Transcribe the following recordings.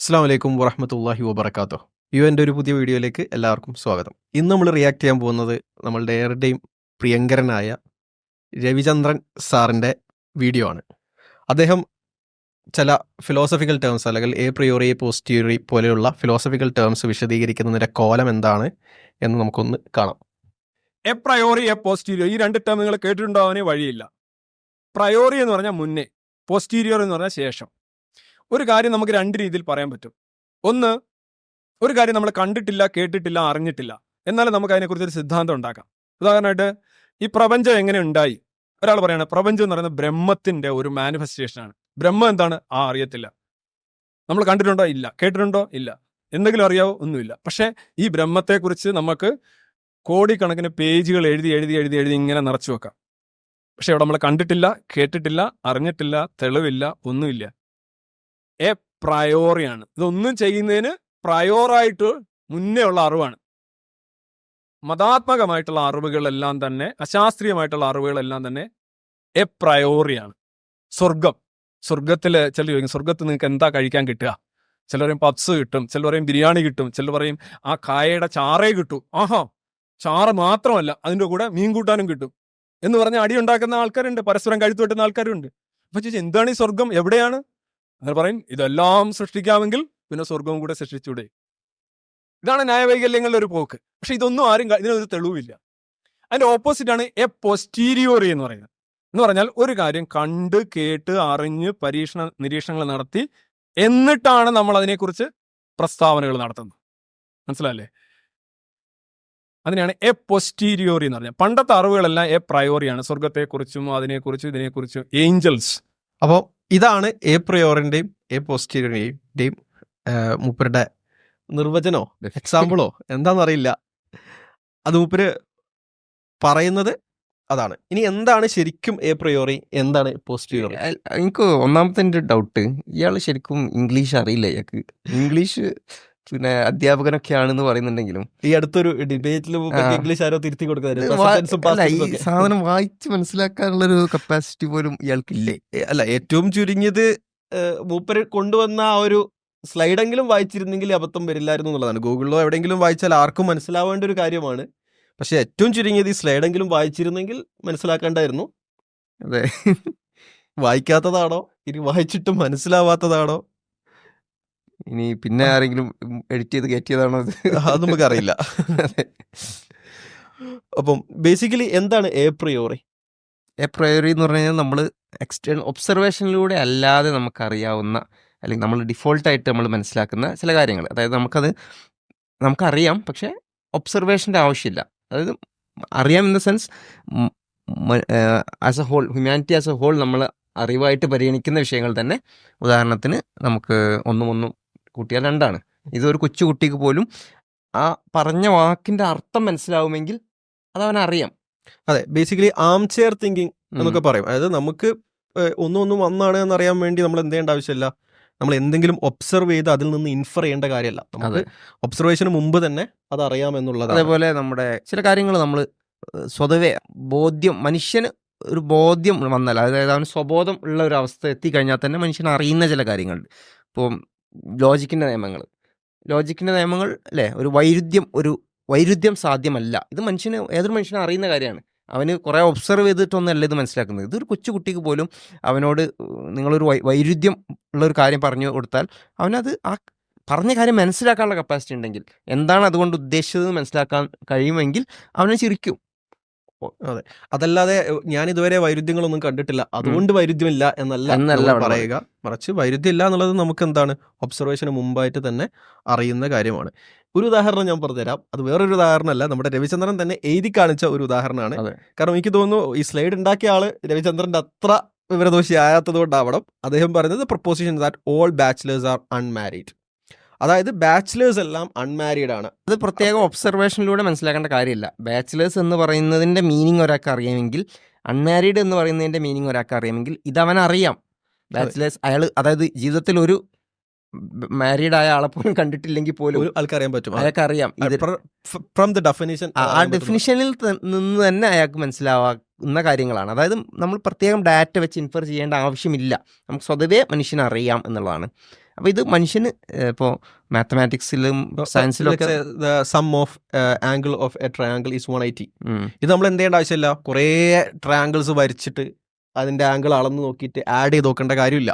അസ്സാം വലൈക്കും വറഹമത്തല്ലാഹി വബർക്കാത്തു യു എന്റെ ഒരു പുതിയ വീഡിയോയിലേക്ക് എല്ലാവർക്കും സ്വാഗതം. ഇന്ന് നമ്മൾ റിയാക്ട് ചെയ്യാൻ പോകുന്നത് നമ്മളുടെ ഏവരുടെയും പ്രിയങ്കരനായ രവിചന്ദ്രൻ സാറിന്റെ വീഡിയോ ആണ്. അദ്ദേഹം ചില ഫിലോസഫിക്കൽ ടേംസ് അല്ലെങ്കിൽ എ പ്രിയോറി പോസ്റ്റ്യൂറി പോലെയുള്ള ഫിലോസഫിക്കൽ ടേംസ് വിശദീകരിക്കുന്നതിന്റെ കോലം എന്താണ് എന്ന് നമുക്കൊന്ന് കാണാം. എ പ്രയോറി എ പോസ്റ്റീരിയോ ഈ രണ്ട് ടേം നിങ്ങൾ കേട്ടിട്ടുണ്ടാവാനേ വഴിയില്ല. പ്രയോറി എന്ന് പറഞ്ഞാൽ മുന്നേ പോസ്റ്റീരിയർ എന്ന് പറഞ്ഞാൽ ശേഷം. ഒരു കാര്യം നമുക്ക് രണ്ട് രീതിയിൽ പറയാൻ പറ്റും. ഒന്ന് ഒരു കാര്യം നമ്മൾ കണ്ടിട്ടില്ല കേട്ടിട്ടില്ല അറിഞ്ഞിട്ടില്ല. എന്നാലും നമുക്ക് അതിനെക്കുറിച്ച് ഒരു സിദ്ധാന്തം ഉണ്ടാക്കാം. ഉദാഹരണമായിട്ട് ഈ പ്രപഞ്ചം എങ്ങനെ ഉണ്ടായി? ഒരാൾ പറയാണ് പ്രപഞ്ചം എന്ന് പറയുന്നത് ബ്രഹ്മത്തിന്റെ ഒരു മാനിഫെസ്റ്റേഷൻ ആണ്. ബ്രഹ്മം എന്താണ്? ആ അറിയത്തില്ല. നമ്മൾ കണ്ടിട്ടുണ്ടോ? ഇല്ല. കേട്ടിട്ടുണ്ടോ? ഇല്ല. എന്തെങ്കിലും അറിയാവോ? ഒന്നുമില്ല. പക്ഷേ ഈ ബ്രഹ്മത്തെക്കുറിച്ച് നമുക്ക് കോടിക്കണക്കിന് പേജുകൾ എഴുതി എഴുതി എഴുതി എഴുതി ഇങ്ങനെ നിറച്ചു വെക്കാം. പക്ഷെ അവിടെ നമ്മൾ കണ്ടിട്ടില്ല കേട്ടിട്ടില്ല അറിഞ്ഞിട്ടില്ല തെളിവില്ല ഒന്നുമില്ല. എ പ്രയോറിയാണ് ഇതൊന്നും ചെയ്യുന്നതിന് പ്രയോറായിട്ട് മുന്നേ ഉള്ള അറിവാണ്. മതാത്മകമായിട്ടുള്ള അറിവുകളെല്ലാം തന്നെ അശാസ്ത്രീയമായിട്ടുള്ള അറിവുകളെല്ലാം തന്നെ എ പ്രയോറിയാണ് സ്വർഗം സ്വർഗത്തിൽ ചില ചോദിക്കും സ്വർഗത്തിൽ നിങ്ങൾക്ക് എന്താ കഴിക്കാൻ കിട്ടുക? ചിലർ പറയും പപ്സ് കിട്ടും ചിലർ പറയും ബിരിയാണി കിട്ടും ചിലർ പറയും ആ കായയുടെ ചാറേ കിട്ടും. ആഹാ ചാറ് മാത്രമല്ല അതിന്റെ കൂടെ മീൻ കൂട്ടാനും കിട്ടും. എന്ന് പറഞ്ഞ അടി ഉണ്ടാക്കുന്ന ആൾക്കാരുണ്ട് പരസ്പരം കഴുത്തു വെട്ടുന്ന ആൾക്കാരുണ്ട്. അപ്പൊ ചോദിച്ചാൽ എന്താണ് ഈ സ്വർഗം എവിടെയാണ്? അവർ പറയും ഇതെല്ലാം സൃഷ്ടിക്കാമെങ്കിൽ പിന്നെ സ്വർഗവും കൂടെ സൃഷ്ടിച്ചൂടെ. ഇതാണ് ന്യായവൈകല്യങ്ങളുടെ ഒരു പോക്ക്. പക്ഷെ ഇതൊന്നും ആരും ഇതിനൊരു തെളിവില്ല. അതിന്റെ ഓപ്പോസിറ്റ് ആണ് എ പൊസ്റ്റീരിയോറി എന്ന് പറയുന്നത്. എന്ന് പറഞ്ഞാൽ ഒരു കാര്യം കണ്ട് കേട്ട് അറിഞ്ഞ് പരീക്ഷണ നിരീക്ഷണങ്ങൾ നടത്തി എന്നിട്ടാണ് നമ്മൾ അതിനെക്കുറിച്ച് പ്രസ്താവനകൾ നടത്തുന്നത്. മനസ്സിലല്ലേ അതിനെയാണ് എ പൊസ്റ്റീരിയോറി എന്ന് പറഞ്ഞാൽ പണ്ടത്തെ അറിവുകളെല്ലാം എ പ്രയോറിയാണ് സ്വർഗത്തെക്കുറിച്ചും അതിനെക്കുറിച്ചും ഇതിനെക്കുറിച്ചും ഏഞ്ചൽസ് അപ്പോൾ ഇതാണ് എ പ്രയോറിന്റെയും എ പോസ്റ്റീരിയറിന്റെയും മൂപ്പരുടെ നിർവചനോ എക്സാമ്പിളോ എന്താണെന്നറിയില്ല അത് മൂപ്പര് പറയുന്നത് അതാണ്. ഇനി എന്താണ് ശരിക്കും എ പ്രയോറി എന്താണ് പോസ്റ്റീരിയറി എനിക്ക് ഒന്നാമത്തെ എന്റെ ഡൗട്ട് ഇയാൾ ശരിക്കും ഇംഗ്ലീഷ് അറിയില്ല ഇയാൾക്ക്. ഇംഗ്ലീഷ് പിന്നെ അധ്യാപകനൊക്കെ ആണെന്ന് പറയുന്നുണ്ടെങ്കിലും. ഈ അടുത്തൊരു ഡിബേറ്റിൽ. ഇംഗ്ലീഷ് ആരോ തിരുത്തി കൊടുക്കുന്നത് ഈ സാധനം വായിച്ച് മനസ്സിലാക്കാനുള്ള ഒരു കപ്പാസിറ്റി പോലും ഇയാൾക്കില്ലേ? അല്ല ഏറ്റവും ചുരുങ്ങിയത് മൂപ്പര് കൊണ്ടുവന്ന ആ ഒരു സ്ലൈഡെങ്കിലും വായിച്ചിരുന്നെങ്കിൽ അബദ്ധം വരില്ലായിരുന്നു എന്നുള്ളതാണ്. ഗൂഗിളിലോ എവിടെയെങ്കിലും വായിച്ചാൽ ആർക്കും മനസ്സിലാവേണ്ട ഒരു കാര്യമാണ്. പക്ഷെ ഏറ്റവും ചുരുങ്ങിയത് ഈ സ്ലൈഡെങ്കിലും വായിച്ചിരുന്നെങ്കിൽ മനസ്സിലാക്കേണ്ടായിരുന്നു. അതെ. വായിക്കാത്തതാണോ? ഇനി വായിച്ചിട്ട് മനസ്സിലാവാത്തതാണോ? ഇനി പിന്നെ ആരെങ്കിലും എഡിറ്റ് ചെയ്ത് കയറ്റിയതാണോ ചെയ്താണോ അത് നമുക്കറിയില്ല. അറിയില്ല അപ്പം ബേസിക്കലി എന്താണ് എ പ്രിയോറി എ പ്രയോറി എന്ന് പറഞ്ഞു കഴിഞ്ഞാൽ നമ്മൾ എക്സ്റ്റേണൽ ഒബ്സർവേഷനിലൂടെ അല്ലാതെ നമുക്കറിയാവുന്ന അല്ലെങ്കിൽ നമ്മൾ ഡിഫോൾട്ടായിട്ട് നമ്മൾ മനസ്സിലാക്കുന്ന ചില കാര്യങ്ങൾ. അതായത് നമുക്കത് നമുക്കറിയാം പക്ഷേ ഒബ്സർവേഷന്റെ ആവശ്യമില്ല. അതായത് അറിയാം in the sense as a whole humanity as a whole നമ്മൾ അറിവായിട്ട് പരിഗണിക്കുന്ന വിഷയങ്ങൾ തന്നെ ഉദാഹരണത്തിന് നമുക്ക് ഒന്നും ഒന്നും കൂട്ടിയാൽ രണ്ടാണ്. ഇതൊരു കൊച്ചു കുട്ടിക്ക് പോലും ആ പറഞ്ഞ വാക്കിന്റെ അർത്ഥം മനസ്സിലാവുമെങ്കിൽ അത് അവനറിയാം അതെ ബേസിക്കലി ആം ചെയർ തിങ്കിങ് എന്നൊക്കെ പറയും. അതായത് നമുക്ക് ഒന്നും ഒന്നും വന്നാണ് എന്നറിയാൻ വേണ്ടി നമ്മൾ എന്ത് ചെയ്യേണ്ട ആവശ്യമില്ല. നമ്മൾ എന്തെങ്കിലും ഒബ്സർവ് ചെയ്ത് അതിൽ നിന്ന് ഇൻഫർ ചെയ്യേണ്ട കാര്യമല്ല. നമുക്ക് ഒബ്സർവേഷന് മുമ്പ് തന്നെ അത് അറിയാം എന്നുള്ളതാണ്. അതേപോലെ നമ്മുടെ ചില കാര്യങ്ങൾ നമ്മൾ സ്വതവേ ബോധ്യം മനുഷ്യന് ഒരു ബോധ്യം വന്നാൽ അതായത് അവന് സ്വബോധം ഉള്ള ഒരു അവസ്ഥ എത്തിക്കഴിഞ്ഞാൽ തന്നെ മനുഷ്യൻ അറിയുന്ന ചില കാര്യങ്ങളുണ്ട്. ഇപ്പം ലോജിക്കിന്റെ നിയമങ്ങൾ. ലോജിക്കിന്റെ നിയമങ്ങൾ അല്ലേ? ഒരു വൈരുദ്ധ്യം ഒരു വൈരുദ്ധ്യം സാധ്യമല്ല. ഇത് മനുഷ്യന് ഏതൊരു മനുഷ്യനും അറിയുന്ന കാര്യമാണ്. അവന് കുറേ ഒബ്സർവ് ചെയ്തിട്ടൊന്നല്ല ഇത് മനസ്സിലാക്കുന്നത്. ഇതൊരു കൊച്ചു കുട്ടിക്ക് പോലും അവനോട് നിങ്ങളൊരു വൈരുദ്ധ്യം ഉള്ളൊരു കാര്യം പറഞ്ഞു കൊടുത്താൽ അവനത് ആ പറഞ്ഞ കാര്യം മനസ്സിലാക്കാനുള്ള കപ്പാസിറ്റി ഉണ്ടെങ്കിൽ എന്താണ് അതുകൊണ്ട് ഉദ്ദേശിച്ചത് മനസ്സിലാക്കാൻ കഴിയുമെങ്കിൽ അവനെ ചിരിക്കും. അതല്ലാതെ ഞാൻ ഇതുവരെ വൈരുദ്ധ്യങ്ങളൊന്നും കണ്ടിട്ടില്ല. അതുകൊണ്ട് വൈരുദ്ധ്യമില്ല എന്നല്ല എന്നല്ല പറയുക. മറിച്ച് വൈരുദ്ധ്യം ഇല്ല എന്നുള്ളത് നമുക്ക് എന്താണ് ഒബ്സർവേഷന് മുമ്പായിട്ട് തന്നെ അറിയുന്ന കാര്യമാണ്. ഒരു ഉദാഹരണം ഞാൻ പറഞ്ഞുതരാം. അത് വേറൊരു ഉദാഹരണമല്ല. നമ്മുടെ രവിചന്ദ്രൻ തന്നെ എഴുതി കാണിച്ച ഒരു ഉദാഹരണമാണ്. കാരണം എനിക്ക് തോന്നുന്നു ഈ സ്ലൈഡ് ഉണ്ടാക്കിയ ആൾ രവിചന്ദ്രന്റെ അത്ര വിവരദോഷി ആയാത്തത് കൊണ്ടാവണം അദ്ദേഹം പറയുന്നത് proposition that all bachelors are unmarried അതായത് ബാച്ചിലേഴ്സ് എല്ലാം അൺമാരീഡ് ആണ്. അത് പ്രത്യേക ഒബ്സർവേഷനിലൂടെ മനസ്സിലാക്കേണ്ട കാര്യമില്ല. ബാച്ചിലേഴ്സ് എന്ന് പറയുന്നതിന്റെ മീനിങ് ഒരാൾക്ക് അറിയാമെങ്കിൽ അൺമാരീഡ് എന്ന് പറയുന്നതിന്റെ മീനിങ് ഒരാൾക്ക് അറിയാമെങ്കിൽ ഇതവൻ അറിയാം. ബാച്ചിലേഴ്സ് അയാൾ അതായത് ജീവിതത്തിൽ ഒരു മാരീഡ് ആയ ആളെ പോലും കണ്ടിട്ടില്ലെങ്കിൽ പോലും ഒരു ആൾക്കറിയാൻ പറ്റും. അയാൾക്ക് അറിയാം. ഫ്രം ദ ഡെഫിനിഷൻ ആ- ഡെഫിനിഷനിൽ നിന്ന് തന്നെ അയാൾക്ക് മനസ്സിലാവുന്ന കാര്യങ്ങളാണ്. അതായത് നമ്മൾ പ്രത്യേകം ഡാറ്റ വെച്ച് ഇൻഫർ ചെയ്യേണ്ട ആവശ്യമില്ല. നമുക്ക് സ്വതവേ മനുഷ്യനറിയാം എന്നുള്ളതാണ്. അപ്പോൾ ഇത് മനുഷ്യന് ഇപ്പോൾ മാത്തമാറ്റിക്സിലും സയൻസിലും ഒക്കെ the sum of angle of a triangle is one eighty. ഇത് നമ്മൾ എന്ത് ചെയ്യേണ്ട ആവശ്യമില്ല. കുറേ ട്രയാങ്കിൾസ് വരച്ചിട്ട് അതിന്റെ ആംഗിൾ അളന്ന് നോക്കിയിട്ട് ആഡ് ചെയ്ത് നോക്കേണ്ട കാര്യമില്ല.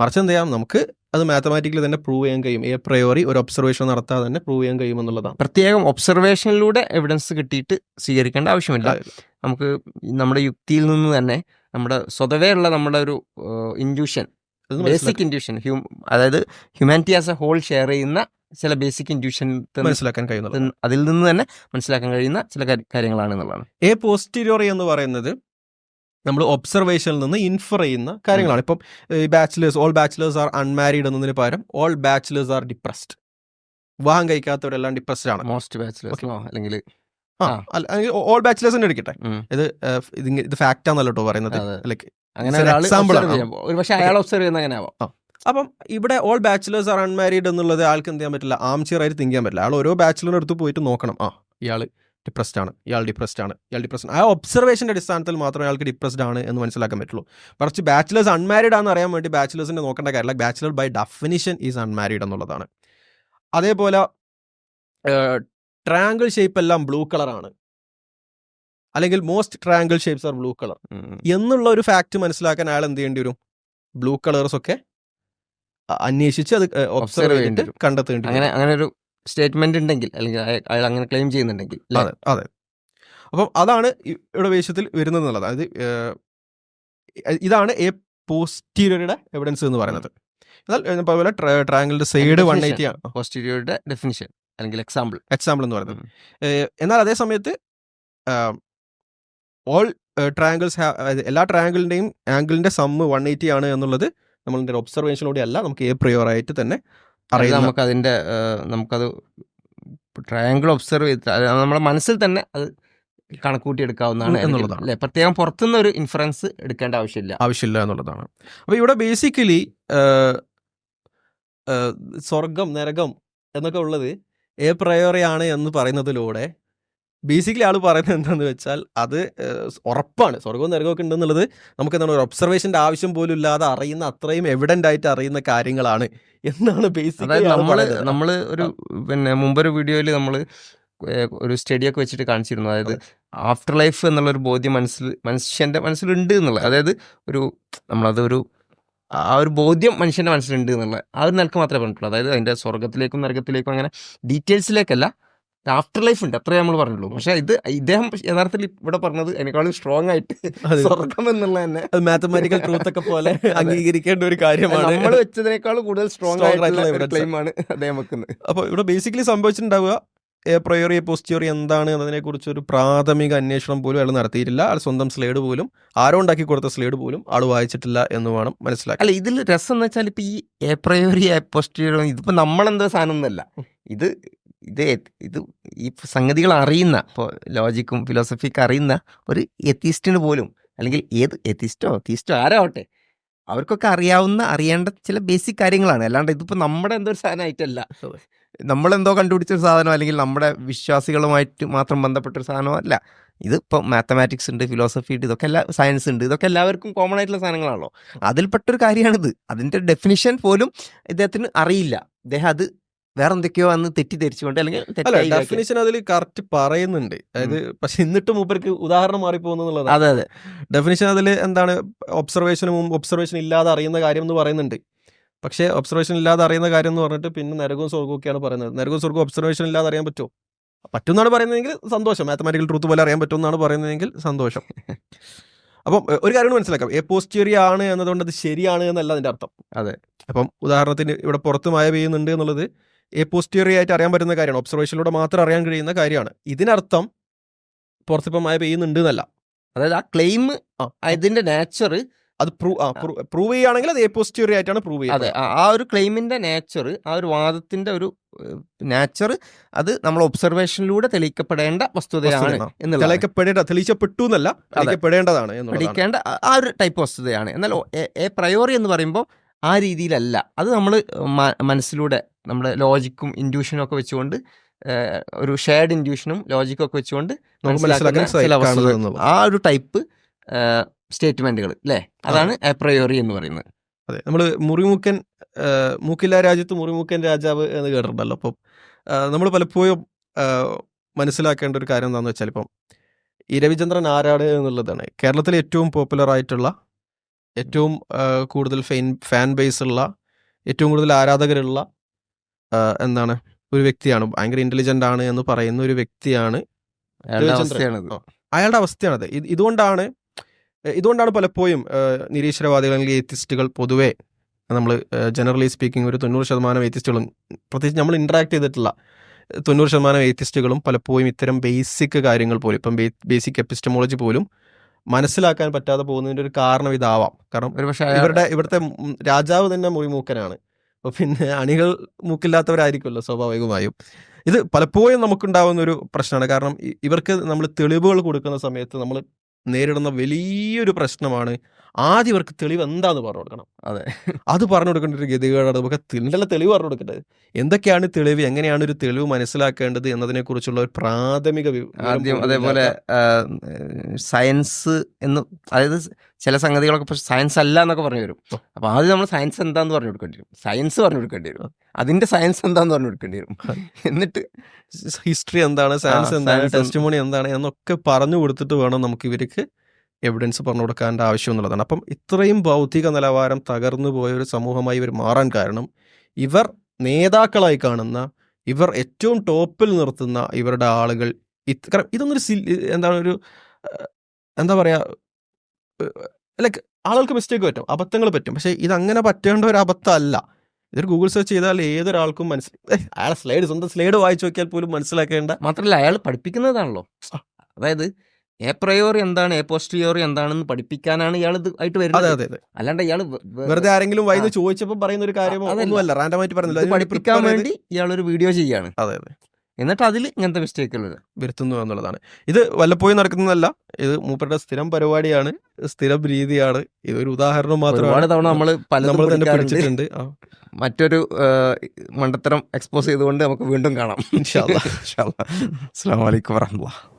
മറിച്ച് എന്ത് ചെയ്യാം? നമുക്ക് അത് മാത്തമാറ്റിക്കലി തന്നെ പ്രൂവ് ചെയ്യാൻ കഴിയും. എ പ്രയോറി ഒരു ഒബ്സർവേഷൻ നടത്താതെ തന്നെ പ്രൂവ് ചെയ്യാൻ കഴിയും എന്നുള്ളതാണ്. പ്രത്യേകം ഒബ്സർവേഷനിലൂടെ എവിഡൻസ് കിട്ടിയിട്ട് സ്വീകരിക്കേണ്ട ആവശ്യമില്ല. നമുക്ക് നമ്മുടെ യുക്തിയിൽ നിന്ന് തന്നെ നമ്മുടെ സ്വതവേ ഉള്ള നമ്മുടെ ഒരു ഇൻഡ്യൂഷൻ ബേസിക് ഇൻഡ്യൂഷൻ ഇൻഡ്യൂഷൻ അതായത് humanity as a whole share ചെയ്യുന്ന ചില ബേസിക് ഇൻഡ്യൂഷൻ മനസ്സിലാക്കാൻ കഴിയുന്നത് അതിൽ നിന്ന് തന്നെ മനസ്സിലാക്കാൻ കഴിയുന്ന ചില കാര്യങ്ങളാണ് എന്നുള്ളതാണ്. എ പോസ്റ്റിരിയോറി എന്ന് പറയുന്നത് നമ്മൾ ഒബ്സർവേഷനിൽ നിന്ന് ഇൻഫർ ചെയ്യുന്ന കാര്യങ്ങളാണ്. ഇപ്പം bachelors all bachelors are unmarried എന്നതിന് പകരം ഓൾ ബാച്ചിലേഴ്സ് ആർ ഡിപ്രസ്ഡ് വിവാഹം കഴിക്കാത്തവരെല്ലാം ഡിപ്രസ്ഡ് ആണ്. മോസ്റ്റ് ബാച്ചിലേഴ്സിനോ അല്ലെങ്കിൽ ആ അല്ലെങ്കിൽ ഓൾ ബാച്ചിലേഴ്സ് തന്നെ എടുക്കട്ടെ. ഇത് ഇത് ഫാക്റ്റ് ആണല്ലോ പറയുന്നത്. ലൈക്ക് അങ്ങനെ എക്സാമ്പിൾ. ഒരു പക്ഷേ അയാൾ ഒബ്സർവ് ചെയ്യുന്ന അങ്ങനെ ആവാം അപ്പം ഇവിടെ ഓൾ ബാച്ചിലേഴ്സ് ആർ അൺമാരീഡ് എന്നുള്ളത് ആൾക്ക് എന്ത് ചെയ്യാൻ പറ്റില്ല? ആം ചെയർ ആയിട്ട് തിങ്ക് ചെയ്യാൻ പറ്റില്ല. ആൾ ഓരോ ബാച്ചിലറിന്റെ അടുത്ത് പോയിട്ട് നോക്കണം. ആ ഇയാൾ ഡിപ്രസ്ഡ് ആണ്. ഇയാൾ ഡിപ്രസ്ഡ് ആണ്. ഇയാൾ ഡിപ്രസ്ഡ് ആ ഒബ്സർവേഷന്റെ അടിസ്ഥാനത്തിൽ മാത്രമേ അയാൾക്ക് ഡിപ്രസ്ഡ് ആണ് എന്ന് മനസ്സിലാക്കാൻ പറ്റുള്ളൂ. കുറച്ച് ബാച്ചിലേഴ്സ് അൺമാരീഡ് ആണെന്ന് അറിയാൻ വേണ്ടി ബാച്ചിലേഴ്സിന്റെ നോക്കേണ്ട കാര്യമില്ല bachelor by definition is unmarried എന്നുള്ളതാണ്. അതേപോലെ ട്രയാങ്കിൾ ഷേപ്പ് എല്ലാം ബ്ലൂ കളറാണ് അല്ലെങ്കിൽ most triangle shapes are blue colour എന്നുള്ള ഒരു ഫാക്ട് മനസ്സിലാക്കാൻ അയാൾ എന്ത് ചെയ്യേണ്ടി വരും? ബ്ലൂ കളേഴ്സ് ഒക്കെ അന്വേഷിച്ച് അത് ഒബ്സർവ് ചെയ്തിട്ട്. കണ്ടെത്തേണ്ടി അങ്ങനെ അങ്ങനെ ഒരു സ്റ്റേറ്റ്മെന്റ് ഉണ്ടെങ്കിൽ അല്ലെങ്കിൽ അയ- അയാൾ അങ്ങനെ ക്ലെയിം ചെയ്യുന്നുണ്ടെങ്കിൽ അതെ അതെ. അപ്പം അതാണ് ഇവിടെ വേഷ്യത്തിൽ വരുന്നത് എന്നുള്ളത് അതായത് ഇതാണ് എ പോസ്റ്റീരിയറുടെ എവിഡൻസ് എന്ന് പറയുന്നത്. എന്നാൽ പോലെ ട്രയാങ്കിളിന്റെ സൈഡ് വൺ. എയ്റ്റി ആണ്. പോസ്റ്റീരിയറുടെ ഡെഫിനിഷൻ അല്ലെങ്കിൽ എക്സാമ്പിൾ എക്സാമ്പിൾ എന്ന് പറയുന്നത്. എന്നാൽ അതേ സമയത്ത് ഓൾ ട്രയാങ്കിൾസ് എല്ലാ ട്രയാങ്കിളിന്റെയും ആംഗിളിന്റെ സമ്മ് വൺ എയ്റ്റി ആണ് എന്നുള്ളത് നമ്മളുടെ ഒബ്സർവേഷനിലൂടെ അല്ല നമുക്ക് എ പ്രിയോറായിട്ട് തന്നെ അറിയാം നമുക്ക് അതിന്റെ നമുക്കത് ട്രയാങ്കിൾ ഒബ്സർവ് ചെയ്ത് നമ്മുടെ മനസ്സിൽ തന്നെ അത് കണക്കൂട്ടി എടുക്കാവുന്നതാണ് ഉം, എന്നുള്ളതാണ്. അല്ലെ? പ്രത്യേകം പുറത്തുനിന്ന് ഒരു ഇൻഫറൻസ് എടുക്കേണ്ട ആവശ്യമില്ല. ആവശ്യമില്ല എന്നുള്ളതാണ്. അപ്പോൾ ഇവിടെ ബേസിക്കലി സ്വർഗം നരകം എന്നൊക്കെ ഉള്ളത് എ പ്രയോറിയാണ് എന്ന് പറയുന്നതിലൂടെ ബേസിക്കലി ആൾ പറയുന്നത് എന്താണെന്ന് വെച്ചാൽ അത് ഉറപ്പാണ്. സ്വർഗവും നരകമൊക്കെ ഉണ്ടെന്നുള്ളത് നമുക്ക് എന്താണ് ഒരു ഒബ്സർവേഷന്റെ ആവശ്യം പോലും ഇല്ലാതെ അറിയുന്ന അത്രയും എവിഡന്റ് ആയിട്ട് അറിയുന്ന കാര്യങ്ങളാണ് എന്നാണ് ബേസിക്കലി നമ്മൾ നമ്മൾ ഒരു പിന്നെ മുമ്പൊരു വീഡിയോയിൽ നമ്മൾ ഒരു സ്റ്റഡിയൊക്കെ വെച്ചിട്ട് കാണിച്ചിരുന്നു. അതായത് ആഫ്റ്റർ ലൈഫ് എന്നുള്ള ഒരു ബോധ്യം മനസ്സിൽ മനുഷ്യന്റെ മനസ്സിലുണ്ട് എന്നുള്ളത്. അതായത് ഒരു നമ്മളത് ഒരു ആ ഒരു ബോധ്യം മനുഷ്യന്റെ മനസ്സിലുണ്ട് എന്നുള്ളത്. ആ ഒരു നിലയ്ക്ക് മാത്രമേ പറഞ്ഞിട്ടുള്ളൂ. അതായത് അതിന്റെ സ്വർഗത്തിലേക്കും നരകത്തിലേക്കും അങ്ങനെ ഡീറ്റെയിൽസിലേക്കല്ല ആഫ്റ്റർ ലൈഫ് ഉണ്ട്. അത്രേ നമ്മൾ പറഞ്ഞുള്ളൂ. പക്ഷെ ഇത് ഇദ്ദേഹം യഥാർത്ഥത്തിൽ ഇവിടെ പറഞ്ഞത് എന്നെക്കാളും സ്ട്രോങ് ആയിട്ട്. സ്വർഗം എന്നുള്ള തന്നെ. അത് മാത്തമാറ്റിക്കൽ ട്രൂത്ത് ഒക്കെ പോലെ അംഗീകരിക്കേണ്ട ഒരു കാര്യമാണ്. നമ്മൾ വെച്ചതിനേക്കാളും കൂടുതൽ സ്ട്രോങ് ആയിട്ടുള്ള. ക്ലെയിം ആണ് അദ്ദേഹം വെക്കുന്നത്. അപ്പോൾ ഇവിടെ ബേസിക്കലി സംഭവിച്ചിട്ടുണ്ടാവുക എ പ്രയോറി എ പോസ്റ്റിയോറി എന്താണ് എന്നതിനെ കുറിച്ച് ഒരു പ്രാഥമിക അന്വേഷണം പോലും അയാൾ നടത്തിയിട്ടില്ല. ആൾ സ്വന്തം സ്ലേഡ് പോലും ആരോ ഉണ്ടാക്കി കൊടുത്ത സ്ലേഡ് പോലും ആൾ വായിച്ചിട്ടില്ല എന്ന് വേണം മനസ്സിലാക്കി അല്ല ഇതിൽ രസം എന്ന് വെച്ചാൽ ഇപ്പൊ ഈ എ പ്രയോറി എ പോസ്റ്റിയോറി ഇതിപ്പോ നമ്മളെന്തോ സാധനം ഒന്നല്ല ഇത് ഇത് ഇത് ഈ സംഗതികൾ അറിയുന്ന ഇപ്പോൾ ലോജിക്കും ഫിലോസഫിക്കും അറിയുന്ന ഒരു എത്തിസ്റ്റിന് പോലും അല്ലെങ്കിൽ ഏത് എത്തിസ്റ്റോ തീസ്റ്റോ ആരാവട്ടെ അവർക്കൊക്കെ അറിയാവുന്ന അറിയേണ്ട ചില ബേസിക് കാര്യങ്ങളാണ്. അല്ലാണ്ട് ഇതിപ്പോൾ നമ്മുടെ എന്തോ ഒരു സാധനമായിട്ടല്ല. നമ്മളെന്തോ കണ്ടുപിടിച്ചൊരു സാധനമോ സാധനം അല്ലെങ്കിൽ നമ്മുടെ വിശ്വാസികളുമായിട്ട് മാത്രം ബന്ധപ്പെട്ടൊരു സാധനമോ അല്ല. ഇത് ഇപ്പോൾ മാത്തമാറ്റിക്സ് ഉണ്ട് ഫിലോസഫി ഉണ്ട് ഇതൊക്കെ എല്ലാ സയൻസ് ഉണ്ട് ഇതൊക്കെ എല്ലാവർക്കും കോമൺ ആയിട്ടുള്ള സാധനങ്ങളാണല്ലോ. അതിൽപ്പെട്ടൊരു കാര്യമാണിത്. അതിന്റെ ഡെഫിനിഷൻ പോലും ഇദ്ദേഹത്തിന് അറിയില്ല. ഇദ്ദേഹം അത് വേറെ എന്തൊക്കെയോ അന്ന് തെറ്റിദ്ധരിച്ചുകൊണ്ട് അല്ലെങ്കിൽ ഡെഫിനേഷൻ അതിൽ കറക്റ്റ് പറയുന്നുണ്ട്. അതായത് പക്ഷെ എന്നിട്ട് മൂപ്പർക്ക് ഉദാഹരണം മാറിപ്പോകുന്നുള്ളത് അതെ അതെ. ഡെഫിനേഷൻ അതിൽ എന്താണ്? ഒബ്സർവേഷന് മുമ്പ് ഒബ്സർവേഷൻ ഇല്ലാതെ അറിയുന്ന കാര്യം എന്ന് പറയുന്നുണ്ട്. പക്ഷേ ഒബ്സർവേഷൻ ഇല്ലാതെ അറിയുന്ന കാര്യം എന്ന് പറഞ്ഞിട്ട് പിന്നെ നരകവും സ്വർഗവും ഒക്കെയാണ് പറയുന്നത്. നരകവും സ്വർഗവും ഒബ്സർവേഷൻ ഇല്ലാതെ അറിയാൻ പറ്റുമോ? പറ്റുമെന്നാണ് പറയുന്നതെങ്കിൽ സന്തോഷം. മാത്തമാറ്റിക്കൽ ട്രൂത്ത് പോലെ അറിയാൻ പറ്റുമെന്നാണ് പറയുന്നതെങ്കിൽ സന്തോഷം. അപ്പം ഒരു കാര്യം മനസ്സിലാക്കാം. എ പോസ്റ്റേറി ആണ് എന്നതുകൊണ്ട് അത് ശരിയാണ് എന്നല്ല അതിന്റെ അർത്ഥം. അതെ. അപ്പം ഉദാഹരണത്തിന് ഇവിടെ പുറത്ത് മഴ പെയ്യുന്നുണ്ട് എന്നുള്ളത് എ പോസ്റ്റീറിയ ആയിട്ട് അറിയാൻ പറ്റുന്ന കാര്യമാണ്. ഒബ്സർവേഷനിലൂടെ മാത്രം അറിയാൻ കഴിയുന്ന കാര്യമാണ്. ഇതിനർത്ഥം പുറത്തിപ്പം മഴ പെയ്യുന്നുണ്ട് എന്നല്ല അതായത് ആ ക്ലെയിം ആ. ഇതിന്റെ നേച്ചർ അത് പ്രൂവ് പ്രൂവ് ചെയ്യുകയാണെങ്കിൽ അത് എ പോസ്റ്റീറിയ ആയിട്ടാണ് പ്രൂവ് അതെ ചെയ്യുന്നത് ആ- ആ ഒരു ക്ലെയിമിന്റെ നേച്ചർ ആ ഒരു വാദത്തിന്റെ ഒരു നേച്ചർ അത് നമ്മൾ ഒബ്സർവേഷനിലൂടെ തെളിയിക്കപ്പെടേണ്ട വസ്തുതയാണ്. എന്നുള്ളത് തെളിയിക്കപ്പെടേണ്ട തെളിയിക്കപ്പെട്ടു എന്നല്ല തെളിയിക്കപ്പെടേണ്ടതാണ് തെളിയിക്കേണ്ട ആ- ഒരു ടൈപ്പ് വസ്തുതയാണ്. എന്നാൽ എ പ്രയോറി എന്ന് പറയുമ്പോൾ ആ രീതിയിലല്ല. അത് നമ്മൾ മനസ്സിലൂടെ നമ്മുടെ ലോജിക്കും ഇൻഡ്യൂഷനും ഒക്കെ വെച്ചുകൊണ്ട് ഒരു ഷെയർഡ് ഇൻഡ്യൂഷനും ലോജിക്കും ഒക്കെ വെച്ചുകൊണ്ട് മനസ്സിലാക്കുന്ന. ആ ഒരു ടൈപ്പ് സ്റ്റേറ്റ്മെന്റുകൾ അല്ലേ അതാണ് അപ്രയോറി എന്ന് പറയുന്നത്. അതെ. നമ്മൾ മുറിമുക്കൻ മൂക്കില്ല രാജ്യത്ത് മുറിമുക്കൻ രാജാവ് എന്ന് കേട്ടിട്ടുണ്ടല്ലോ. അപ്പം നമ്മൾ പലപ്പോഴും മനസ്സിലാക്കേണ്ട ഒരു കാര്യം എന്താണെന്ന് വെച്ചാൽ ഇപ്പം ഈ രവിചന്ദ്രൻ ആരാണ് എന്നുള്ളതാണ്. കേരളത്തിൽ ഏറ്റവും പോപ്പുലർ ആയിട്ടുള്ള ഏറ്റവും കൂടുതൽ ഫെയിൻ ഫാൻ ബേസ് ഉള്ള ഏറ്റവും കൂടുതൽ ആരാധകരുള്ള എന്താണ്? ഒരു വ്യക്തിയാണ്. ഭയങ്കര ഇന്റലിജന്റ് ആണ് എന്ന് പറയുന്ന ഒരു വ്യക്തിയാണ് അയാളുടെ അവസ്ഥയാണത്. ഇത് ഇതുകൊണ്ടാണ് ഇതുകൊണ്ടാണ് പലപ്പോഴും നിരീശ്വരവാദികൾ അല്ലെങ്കിൽ ഏത്തിസ്റ്റുകൾ പൊതുവെ നമ്മൾ ജനറലി സ്പീക്കിംഗ് ഒരു തൊണ്ണൂറ് ശതമാനം ഏത്തിസ്റ്റുകളും പ്രത്യേകിച്ച് നമ്മൾ ഇന്ററാക്ട് ചെയ്തിട്ടുള്ള തൊണ്ണൂറ് ശതമാനം ഏത്തിസ്റ്റുകളും പലപ്പോഴും ഇത്തരം ബേസിക് കാര്യങ്ങൾ പോലും ഇപ്പം ബേസിക് എപ്പിസ്റ്റമോളജി പോലും മനസ്സിലാക്കാൻ പറ്റാതെ പോകുന്നതിന്റെ ഒരു കാരണം ഇതാവാം. കാരണം ഇവരുടെ ഇവിടുത്തെ രാജാവ് തന്നെ മുറിമൂക്കനാണ്. അപ്പൊ പിന്നെ അണികൾ മൂക്കില്ലാത്തവരായിരിക്കുമല്ലോ സ്വാഭാവികമായും. ഇത് പലപ്പോഴും നമുക്കുണ്ടാവുന്ന ഒരു പ്രശ്നമാണ്. കാരണം ഇവർക്ക് നമ്മൾ തെളിവുകൾ കൊടുക്കുന്ന സമയത്ത് നമ്മൾ നേരിടുന്ന വലിയൊരു പ്രശ്നമാണ് ആദ്യം ഇവർക്ക് തെളിവ് എന്താന്ന് പറഞ്ഞു കൊടുക്കണം. അതെ. അത് പറഞ്ഞു കൊടുക്കേണ്ട ഒരു ഗതികേടാണ്. നമുക്ക് തിണ്ടല്ല തെളിവ് പറഞ്ഞു കൊടുക്കേണ്ടത്. എന്തൊക്കെയാണ് തെളിവ്? എങ്ങനെയാണ് ഒരു തെളിവ് മനസ്സിലാക്കേണ്ടത് എന്നതിനെ കുറിച്ചുള്ള ഒരു പ്രാഥമിക ആദ്യം അതേപോലെ സയൻസ് എന്ന് അതായത് ചില സംഗതികളൊക്കെ പക്ഷെ സയൻസ് അല്ല എന്നൊക്കെ പറഞ്ഞു വരും. അപ്പോൾ അപ്പൊ ആദ്യം നമ്മൾ സയൻസ് എന്താന്ന് പറഞ്ഞു കൊടുക്കേണ്ടി വരും. സയൻസ് പറഞ്ഞു കൊടുക്കേണ്ടി വരും. അതിന്റെ സയൻസ് എന്താന്ന് പറഞ്ഞു കൊടുക്കേണ്ടി വരും. എന്നിട്ട് ഹിസ്റ്ററി എന്താണ്? സയൻസ് എന്താണ്? ടെസ്റ്റ് എന്താണ്? എന്നൊക്കെ പറഞ്ഞു കൊടുത്തിട്ട് വേണം നമുക്ക് ഇവർക്ക് എവിഡൻസ് പറഞ്ഞു കൊടുക്കേണ്ട ആവശ്യം എന്നുള്ളതാണ്. അപ്പം ഇത്രയും ഭൗതിക നിലവാരം തകർന്നു പോയ ഒരു സമൂഹമായി ഇവർ മാറാൻ കാരണം ഇവർ നേതാക്കളായി കാണുന്ന ഇവർ ഏറ്റവും ടോപ്പിൽ നിർത്തുന്ന ഇവരുടെ ആളുകൾ കാരണം ഇതൊന്നൊരു സി എന്താണ് ഒരു എന്താ പറയുക ലൈക്ക് ആളുകൾക്ക് മിസ്റ്റേക്ക് പറ്റും അബദ്ധങ്ങൾ പറ്റും. പക്ഷേ ഇത് അങ്ങനെ പറ്റേണ്ട ഒരു അബദ്ധമല്ല. ഇതൊരു ഗൂഗിൾ സെർച്ച് ചെയ്താൽ ഏതൊരാൾക്കും മനസ്സിലായി അയാളെ സ്ലൈഡ് സ്വന്തം സ്ലൈഡ് വായിച്ചു നോക്കിയാൽ പോലും മനസ്സിലാക്കേണ്ട മാത്രമല്ല അയാൾ പഠിപ്പിക്കുന്നതാണല്ലോ. അതായത് എ പ്രയോറി എന്താണ്? എ പോസ്റ്റിയോറി എന്താണെന്ന് പഠിപ്പിക്കാനാണ് ഇയാൾ ഇത് ആയിട്ട് വരുന്നത്. അതെ അതെ അല്ലാണ്ട് ഇയാൾ വെറുതെ ആരെങ്കിലും വൈന്ന് ചോദിച്ചപ്പോൾ പറയുന്ന ഒരു കാര്യം. ഒന്നുമല്ല. റാൻഡമായിട്ട് പറഞ്ഞില്ല. പഠിപ്പിക്കാൻ വേണ്ടി ഇയാൾ ഒരു വീഡിയോ ചെയ്യാണ് അതെ അതെ. എന്നിട്ട് അതിൽ ഇങ്ങനത്തെ മിസ്റ്റേക്കുകൾ വരുത്തുന്നു എന്നുള്ളതാണ്. ഇത് വല്ലപ്പോഴും നടക്കുന്നതല്ല. ഇത് മൂപ്പരുടെ സ്ഥിരം പരിപാടിയാണ്. സ്ഥിരം രീതിയാണ്. ഇതൊരു ഉദാഹരണം മാത്രമാണ്. തവണ നമ്മൾ പല നമ്മൾ തന്നെ പഠിച്ചിട്ടുണ്ട്. മറ്റൊരു മണ്ടത്തരം എക്സ്പോസ് ചെയ്തുകൊണ്ട് നമുക്ക് വീണ്ടും കാണാം. അസ്സാം വലൈക്കും വറഹമുല്ല